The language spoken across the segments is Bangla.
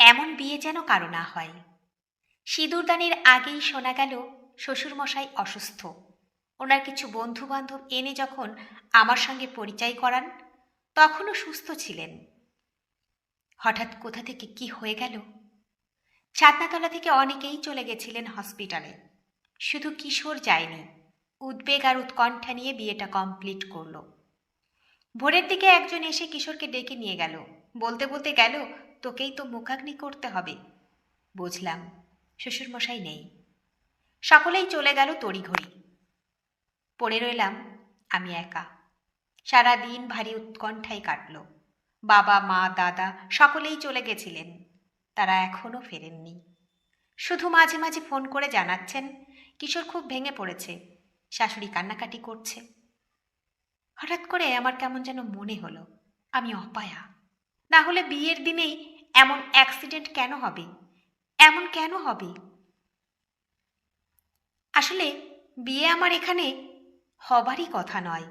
এমন বিয়ে যেন কারও না হয়। সিঁদুরদানের আগেই শোনা গেল, শ্বশুরমশাই অসুস্থ। ওনার কিছু বন্ধু বান্ধব এনে যখন আমার সঙ্গে পরিচয় করান, তখনও সুস্থ ছিলেন। হঠাৎ কোথা থেকে কি হয়ে গেল? ছাদনাতলা থেকে অনেকেই চলে গেছিলেন হসপিটালে। শুধু কিশোর যায়নি, উদ্বেগ আর উৎকণ্ঠা নিয়ে বিয়েটা কমপ্লিট করল। ভোরের দিকে একজন এসে কিশোরকে ডেকে নিয়ে গেল। বলতে বলতে গেল তোকেই তো মুখাগ্নি করতে হবে। বুঝলাম, শ্বশুরমশাই নেই। সকলেই চলে গেল তড়িঘড়ি। পড়ে রইলাম আমি একা। সারা দিন ভারী উৎকণ্ঠায় কাটল। বাবা, মা, দাদা সকলেই চলে গেছিলেন। তারা এখনও ফেরেননি। শুধু মাঝে মাঝে ফোন করে জানাচ্ছেন, কিশোর খুব ভেঙে পড়েছে, শাশুড়ি কান্নাকাটি করছে। হঠাৎ করে আমার কেমন যেন মনে হলো, আমি অপায়া। না হলে বিয়ের দিনেই এমন অ্যাক্সিডেন্ট কেন হবে? এমন কেন হবে? আসলে, বিয়ে আমার এখানে হবারই কথা নয়।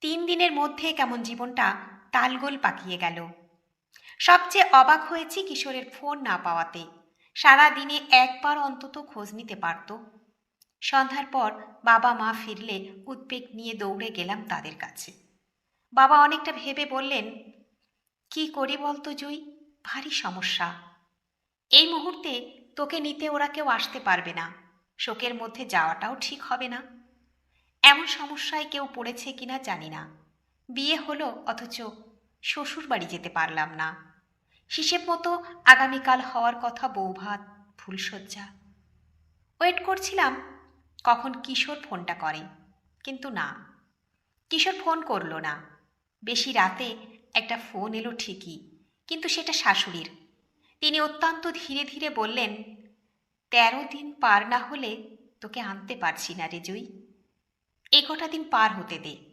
তিন দিনের মধ্যে কেমন জীবনটা তালগোল পাকিয়ে গেল। সবচেয়ে অবাক হয়েছি কিশোরের ফোন না পাওয়াতে। সারা দিনে একবার অন্তত খোঁজ নিতে পারত। সন্ধ্যার পর বাবা মা ফিরলে উদ্বেগ নিয়ে দৌড়ে গেলাম তাদের কাছে। বাবা অনেকটা ভেবে বললেন, কি করি বলতো জুই? ভারী সমস্যা। এই মুহূর্তে তোকে নিতে ওরা কেউ আসতে পারবে না। শোকের মধ্যে যাওয়াটাও ঠিক হবে না। এমন সমস্যায় কেউ পড়েছে কিনা জানি না। বিয়ে হলো অথচ শ্বশুর বাড়ি যেতে পারলাম না। হিসেব মতো আগামীকাল হওয়ার কথা বৌভাত ফুলশয্যা ওয়েট করছিলাম কখন কিশোর ফোনটা করে, কিন্তু না। কিশোর ফোন করল না। বেশি রাতে একটা ফোন এলো ঠিকই। কিন্তু সেটা শাশুড়ির। তিনি অত্যন্ত ধীরে ধীরে বললেন, তেরো দিন পার না হলে তোকে আনতে পারছি না রে জুই। এ কটা দিন পার হতে দে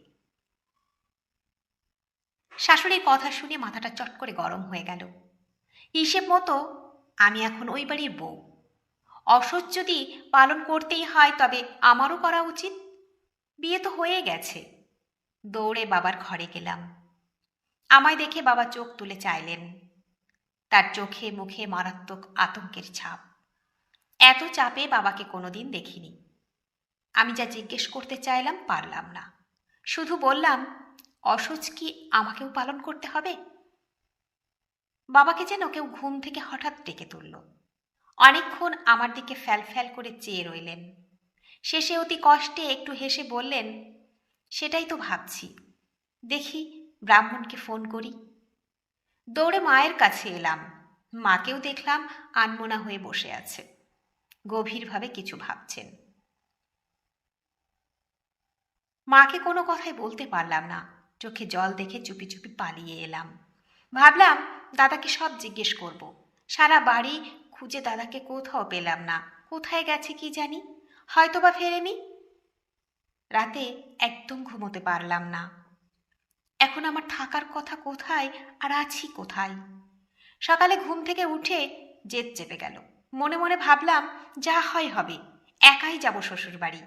শাশুড়ির কথা শুনে মাথাটা চট করে গরম হয়ে গেল। হিসেব মতো, আমি এখন ওই বাড়ির বউ। অসৎ যদি পালন করতেই হয়, তবে আমারও করা উচিত। বিয়ে তো হয়ে গেছে। দৌড়ে বাবার ঘরে গেলাম। আমায় দেখে বাবা চোখ তুলে চাইলেন। তার চোখে মুখে মারাত্মক আতঙ্কের ছাপ। এত চাপে বাবাকে কোনোদিন দেখিনি। আমি যা জিজ্ঞেস করতে চাইলাম পারলাম না। শুধু বললাম, অসুচ কি আমাকেও পালন করতে হবে? বাবাকে যেন কেউ ঘুম থেকে হঠাৎ ডেকে তুলল। অনেকক্ষণ আমার দিকে ফ্যাল ফ্যাল করে চেয়ে রইলেন। শেষে অতি কষ্টে একটু হেসে বললেন, সেটাই তো ভাবছি। দেখি ব্রাহ্মণকে ফোন করি। দৌড়ে মায়ের কাছে এলাম। মাকেও দেখলাম আনমোনা হয়ে বসে আছে। গভীরভাবে কিছু ভাবছেন। মাকে কোনো কথাই বলতে পারলাম না। চোখে জল দেখে চুপি চুপি পালিয়ে এলাম। ভাবলাম, দাদাকে সব জিজ্ঞেস করব। সারা বাড়ি খুঁজে দাদাকে কোথাও পেলাম না। কোথায় গেছে কি জানি? হয়তো হয়তোবা ফেরেনি? রাতে একদম ঘুমোতে পারলাম না। এখন আমার থাকার কথা কোথায় আর আছি কোথায়? সকালে ঘুম থেকে উঠে জেদ চেপে গেল। মনে মনে ভাবলাম, যা হয় হবে, একাই যাব শ্বশুর বাড়ি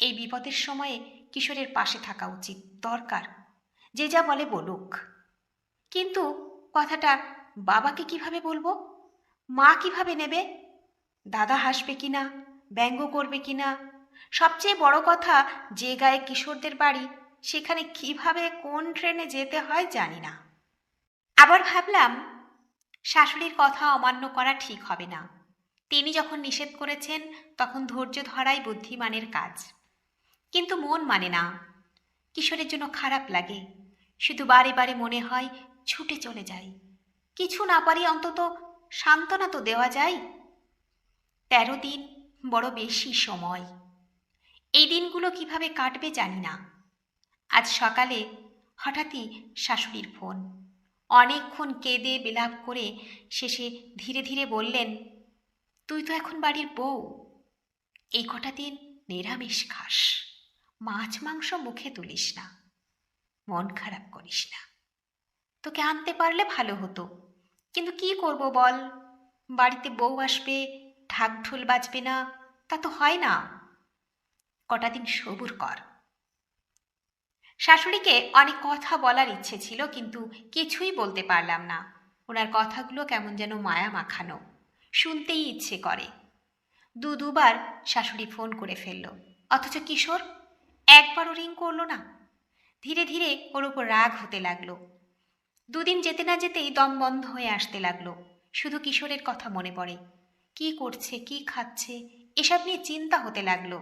এই বিপদের সময়ে কিশোরের পাশে থাকা উচিত, দরকার। যে যা বলে বলুক। কিন্তু কথাটা বাবাকে কীভাবে বলব? মা কীভাবে নেবে? দাদা হাসবে কিনা? ব্যঙ্গ করবে কিনা? সবচেয়ে বড় কথা যে গায়ে কিশোরদের বাড়ি সেখানে কীভাবে কোন ট্রেনে যেতে হয় জানি না। আবার ভাবলাম, শাশুড়ির কথা অমান্য করা ঠিক হবে না। তিনি যখন নিষেধ করেছেন, তখন ধৈর্য ধরাই বুদ্ধিমানের কাজ। কিন্তু মন মানে না। কিশোরের জন্য খারাপ লাগে। শুধু বারে বারে মনে হয়, ছুটে চলে যাই। কিছু না পারি অন্তত সান্ত্বনা তো দেওয়া যায়। তেরো দিন বড় বেশি সময়। এই দিনগুলো কীভাবে কাটবে জানি না। আজ সকালে হঠাৎই শাশুড়ির ফোন। অনেকক্ষণ কেঁদে বিলাপ করে শেষে ধীরে ধীরে বললেন, তুই তো এখন বাড়ির বউ। এই কটা দিন নিরামিষ খাস। মাছ মাংস মুখে তুলিস না। মন খারাপ করিস না। তোকে আনতে পারলে ভালো হতো। কিন্তু কি করব বল? বাড়িতে বউ আসবে ঢাক ঢোল বাজবে না, তা তো হয় না। কটা দিন সবুর কর। শাশুড়িকে অনেক কথা বলার ইচ্ছে ছিল, কিন্তু কিছুই বলতে পারলাম না। ওনার কথাগুলো কেমন যেন মায়া মাখানো। শুনতেই ইচ্ছে করে। দু দুবার শাশুড়ি ফোন করে ফেলল, অথচ কিশোর একবারও রিং করল না? ধীরে ধীরে ওর ওপর রাগ হতে লাগল। দুদিন যেতে না যেতেই দম বন্ধ হয়ে আসতে লাগল। শুধু কিশোরের কথা মনে পড়ে। কি করছে, কি খাচ্ছে, এসব নিয়ে চিন্তা হতে লাগল।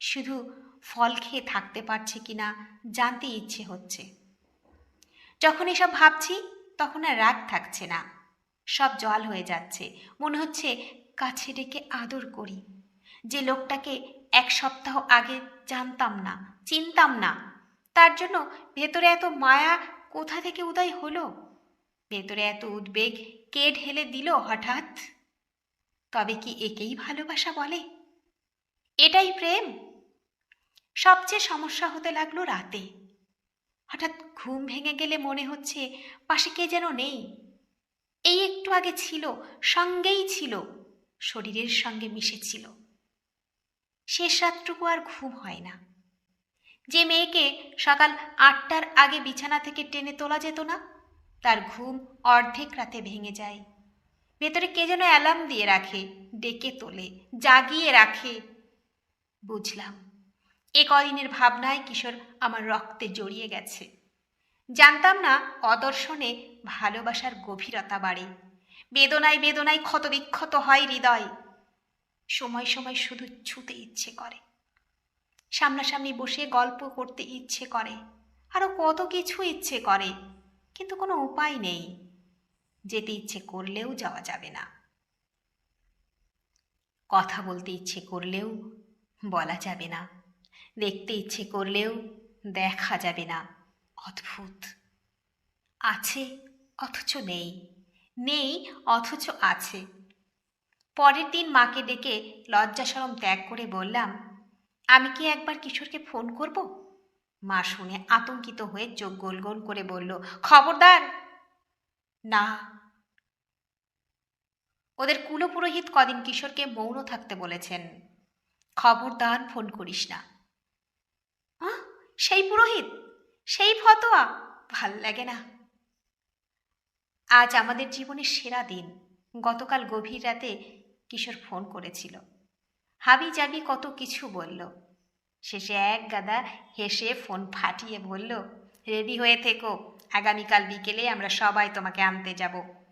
শুধু ফল খেয়ে থাকতে পারছে কিনা জানতে ইচ্ছে হচ্ছে। যখন এসব ভাবছি, তখন আর রাগ থাকছে না। সব জল হয়ে যাচ্ছে। মনে হচ্ছে কাছে ডেকে আদর করি। যে লোকটাকে এক সপ্তাহ আগে জানতাম না, চিনতাম না, তার জন্য ভেতরে এত মায়া কোথা থেকে উদয় হলো? ভেতরে এত উদ্বেগ কে ঢেলে দিল হঠাৎ? তবে কি একেই ভালোবাসা বলে? এটাই প্রেম? সবচেয়ে সমস্যা হতে লাগল রাতে। হঠাৎ ঘুম ভেঙে গেলে মনে হচ্ছে পাশে কে যেন নেই। এই একটু আগে ছিল, সঙ্গেই ছিল, শরীরের সঙ্গে মিশেছিল। শেষ রাতটুকু আর ঘুম হয় না। যে মেয়েকে সকাল আটটার আগে বিছানা থেকে টেনে তোলা যেত না, তার ঘুম অর্ধেক রাতে ভেঙে যায়। ভেতরে কে যেন অ্যালার্ম দিয়ে রাখে, ডেকে তোলে, জাগিয়ে রাখে। বুঝলাম এ কদিনের ভাবনায় কিশোর আমার রক্তে জড়িয়ে গেছে। জানতাম না অদর্শনে ভালোবাসার গভীরতা বাড়ে। বেদনায় বেদনায় ক্ষতবিক্ষত হয় হৃদয়। সময় সময় শুধু ছুতে ইচ্ছে করে। সামনাসামনি বসে গল্প করতে ইচ্ছে করে। আরও কত কিছু ইচ্ছে করে, কিন্তু কোনো উপায় নেই। যেতে ইচ্ছে করলেও যাওয়া যাবে না। কথা বলতে ইচ্ছে করলেও বলা যাবে না। দেখতে ইচ্ছে করলেও দেখা যাবে না। অদ্ভুত। আছে, অথচ নেই। নেই, অথচ আছে। পরের দিন মাকে ডেকে লজ্জাসরম ত্যাগ করে বললাম, আমি কি একবার কিশোরকে ফোন করব? মা শুনে আতঙ্কিত হয়ে চোখ গোল গোল করে বলল, খবরদার! না। ওদের কুলপুরোহিত কদিন কিশোরকে মৌন থাকতে বলেছেন। খবরদার ফোন করিস না। আহ, সেই পুরোহিত? সেই ফতোয়া? ভালো লাগে না। আজ আমাদের জীবনের সেরা দিন। গতকাল গভীর রাতে কিশোর ফোন করেছিল। হাবি জাবি কত কিছু বলল। শেষে এক গাদা হেসে ফোন ফাটিয়ে বলল রেডি হয়ে থেকো। আগামীকাল বিকেলে আমরা সবাই তোমাকে আনতে যাব।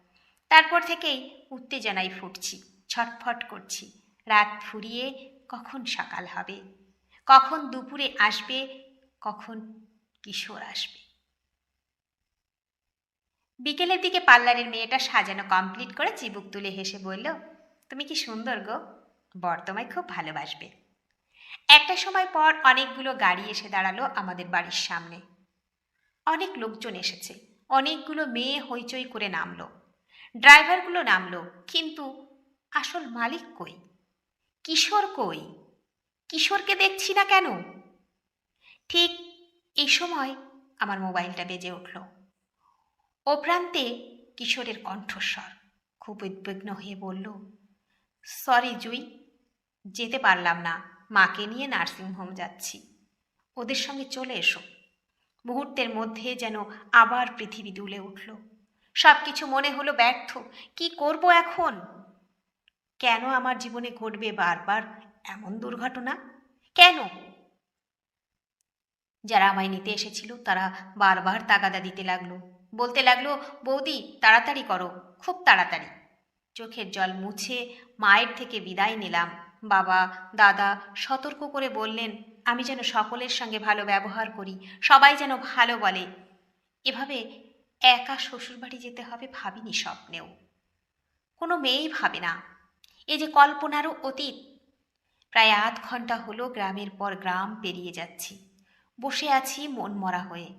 তারপর থেকেই উত্তেজনায় ফুটছি ছটফট করছি। রাত ফুরিয়ে কখন সকাল হবে? কখন দুপুরে আসবে, কখন কিশোর আসবে। বিকেলের দিকে পার্লারের মেয়েটা সাজানো কমপ্লিট করে চিবুক তুলে হেসে বলল, তুমি কি সুন্দর গো, বর তোমায় খুব ভালোবাসবে। একটা সময় পর অনেকগুলো গাড়ি এসে দাঁড়াল আমাদের বাড়ির সামনে। অনেক লোকজন এসেছে, অনেকগুলো মেয়ে হইচই করে নামলো। ড্রাইভারগুলো নামলো, কিন্তু আসল মালিক কই? কিশোর কই? কিশোরকে দেখছি না কেন? ঠিক এই সময় আমার মোবাইলটা বেজে উঠল। ও প্রান্তে কিশোরের কণ্ঠস্বর খুব উদ্বিগ্ন হয়ে বলল, সরি জুই, যেতে পারলাম না। মাকে নিয়ে নার্সিংহোম যাচ্ছি। ওদের সঙ্গে চলে এসো। মুহূর্তের মধ্যে যেন আবার পৃথিবী দুলে উঠল। সব কিছু মনে হলো ব্যর্থ। কি করব এখন? কেন আমার জীবনে ঘটবে বারবার এমন দুর্ঘটনা? কেন? যারা আমায় নিতে এসেছিল, তারা বারবার তাগাদা দিতে লাগল। বলতে লাগল, বৌদি, তাড়াতাড়ি করো, খুব তাড়াতাড়ি। চোখের জল মুছে মায়ের থেকে বিদায় নিলাম। বাবা, দাদা সতর্ক করে বললেন, আমি যেন সকলের সঙ্গে ভালো ব্যবহার করি, সবাই যেন ভালো বলে। এভাবে একা শ্বশুরবাড়ি যেতে হবে ভাবিনি স্বপ্নেও। কোনো মেয়েই ভাবে না। এ যে কল্পনারও অতীত প্রায় আধ ঘণ্টা হলো গ্রামের পর গ্রাম পেরিয়ে যাচ্ছি। বসে আছি মন মরা হয়ে।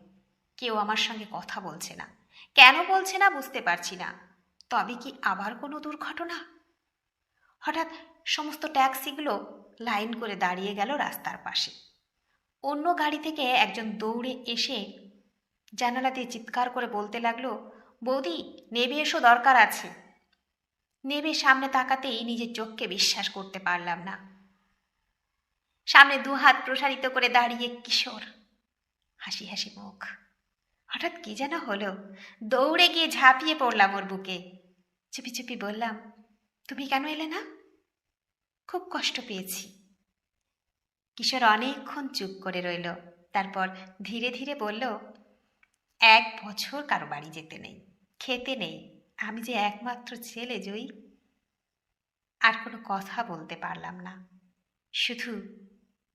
কেউ আমার সঙ্গে কথা বলছে না। কেন বলছে না বুঝতে পারছি না। তবে কি আবার কোনো দুর্ঘটনা? হঠাৎ সমস্ত ট্যাক্সিগুলো লাইন করে দাঁড়িয়ে গেল রাস্তার পাশে। অন্য গাড়ি থেকে একজন দৌড়ে এসে জানালা দিয়ে চিৎকার করে বলতে লাগল, বৌদি, নেবে এসো, দরকার আছে। নেবে সামনে তাকাতেই নিজের চোখকে বিশ্বাস করতে পারলাম না। সামনে দু হাত প্রসারিত করে দাঁড়িয়ে কিশোর। হাসি হাসি মুখ। হঠাৎ কি যেন হলো। দৌড়ে গিয়ে ঝাঁপিয়ে পড়লাম ওর বুকে। চুপি চুপি বললাম, তুমি কেন এলে না? খুব কষ্ট পেয়েছি। কিশোর অনেকক্ষণ চুপ করে রইল। তারপর ধীরে ধীরে বলল, এক বছর কারও বাড়ি যেতে নেই, খেতে নেই। আমি যে একমাত্র ছেলে জয়ী, আর কোনো কথা বলতে পারলাম না। শুধু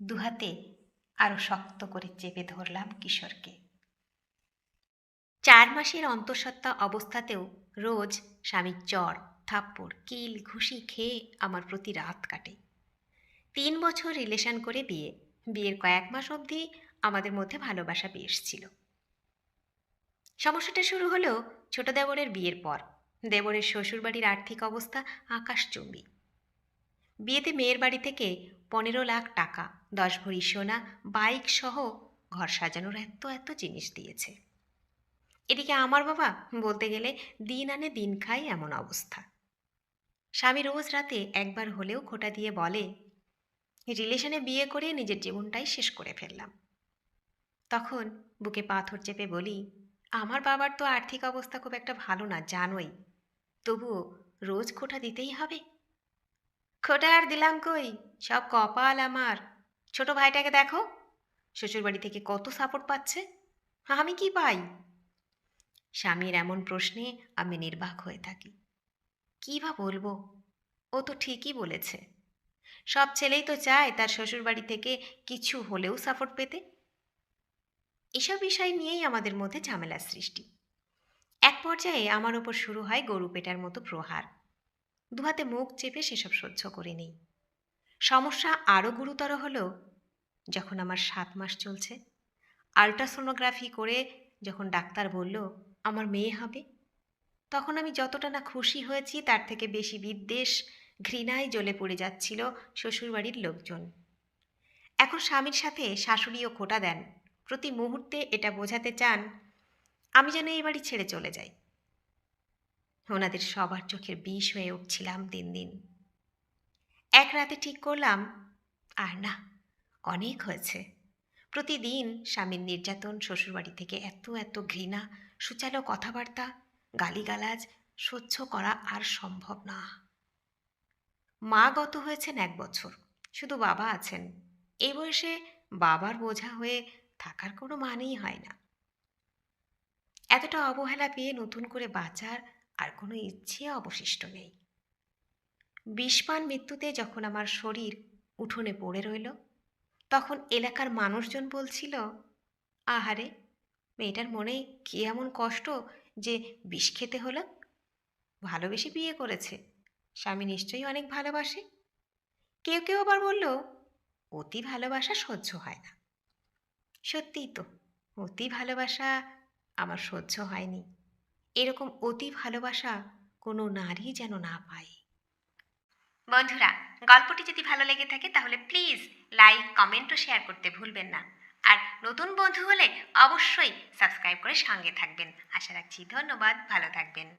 দুহাতে আরও শক্ত করে চেপে ধরলাম কিশোরকে। চার মাসের অন্তঃসত্ত্বা অবস্থাতেও রোজ স্বামীর জ্বর, থাপ্পড়, কিল, ঘুষি খেয়ে আমার প্রতি রাত কাটে। তিন বছর রিলেশন করে বিয়ে, বিয়ের কয়েক মাস অবধি আমাদের মধ্যে ভালোবাসা বেশ ছিল। সমস্যাটা শুরু হলো ছোট দেবরের বিয়ের পর। দেবরের শ্বশুরবাড়ির আর্থিক অবস্থা আকাশচুম্বী বিয়েতে মেয়ের বাড়ি থেকে পনেরো লাখ টাকা, দশ ভরি সোনা, বাইক সহ ঘর সাজানোর এত এত জিনিস দিয়েছে। এদিকে আমার বাবা বলতে গেলে দিন আনে দিন খাই এমন অবস্থা। স্বামী রোজ রাতে একবার হলেও খোটা দিয়ে বলে, রিলেশনে বিয়ে করে নিজের জীবনটাই শেষ করে ফেললাম। তখন বুকে পাথর চেপে বলি, আমার বাবার তো আর্থিক অবস্থা খুব একটা ভালো না, জানোই। তবুও রোজ খোটা দিতেই হবে? খোটা আর দিলাম কই? সব কপাল আমার। ছোট ভাইটাকে দেখো। শ্বশুরবাড়ি থেকে কত সাপোর্ট পাচ্ছে। আমি কি পাই? স্বামীর এমন প্রশ্নে আমি নির্বাক হয়ে থাকি। কী বা বলব? ও তো ঠিকই বলেছে। সব ছেলেই তো চায় তার শ্বশুরবাড়ি থেকে কিছু হলেও সাপোর্ট পেতে। এসব বিষয় নিয়েই আমাদের মধ্যে ঝামেলার সৃষ্টি। এক পর্যায়ে আমার ওপর শুরু হয় গরু পেটার মতো প্রহার। দুহাতে মুখ চেপে সেসব সহ্য করে নিই। সমস্যা আরও গুরুতর হলো যখন আমার সাত মাস চলছে। আলট্রাসোনোগ্রাফি করে যখন ডাক্তার বলল, আমার মেয়ে হবে? তখন আমি যতটা না খুশি হয়েছি, তার থেকে বেশি বিদ্বেষ, ঘৃণায় জ্বলে পড়ে যাচ্ছিল শ্বশুরবাড়ির লোকজন। এখন স্বামীর সাথে শাশুড়িও খোটা দেন। প্রতি মুহূর্তে এটা বোঝাতে চান, আমি যেন এই বাড়ি ছেড়ে চলে যাই। ওনাদের সবার চোখের বিষ হয়ে উঠছিলাম দিন দিন। এক রাতে ঠিক করলাম, আর না, অনেক হয়েছে। প্রতিদিন স্বামীর নির্যাতন, শ্বশুরবাড়ি থেকে এত এত ঘৃণা, সুচালো কথাবার্তা, গালিগালাজ, সহ্য করা আর সম্ভব না। মা গত হয়েছেন এক বছর, শুধু বাবা আছেন। এই বয়সে বাবার বোঝা হয়ে থাকার কোনো মানেই হয় না। এতটা অবহেলা পেয়ে নতুন করে বাঁচার আর কোনো ইচ্ছে অবশিষ্ট নেই। বিষপান মৃত্যুতে যখন আমার শরীর উঠোনে পড়ে রইল, তখন এলাকার মানুষজন বলছিল, আহারে, মেয়েটার মনে কি এমন কষ্ট যে বিষ খেতে হলো? ভালোবেসে বিয়ে করেছে, স্বামী নিশ্চয়ই অনেক ভালোবাসে। কেউ কেউ আবার বলল, অতি ভালোবাসা সহ্য হয় না। সত্যিই তো, অতি ভালোবাসা আমার সহ্য হয়নি। এরকম অতি ভালোবাসা কোনো নারী যেন না পায়। বন্ধুরা, গল্পটি যদি ভালো লেগে থাকে তাহলে প্লিজ লাইক কমেন্ট ও শেয়ার করতে ভুলবেন না। আর নতুন বন্ধু হলে অবশ্যই সাবস্ক্রাইব করে সঙ্গে থাকবেন। আশা রাখছি ধন্যবাদ, ভালো থাকবেন।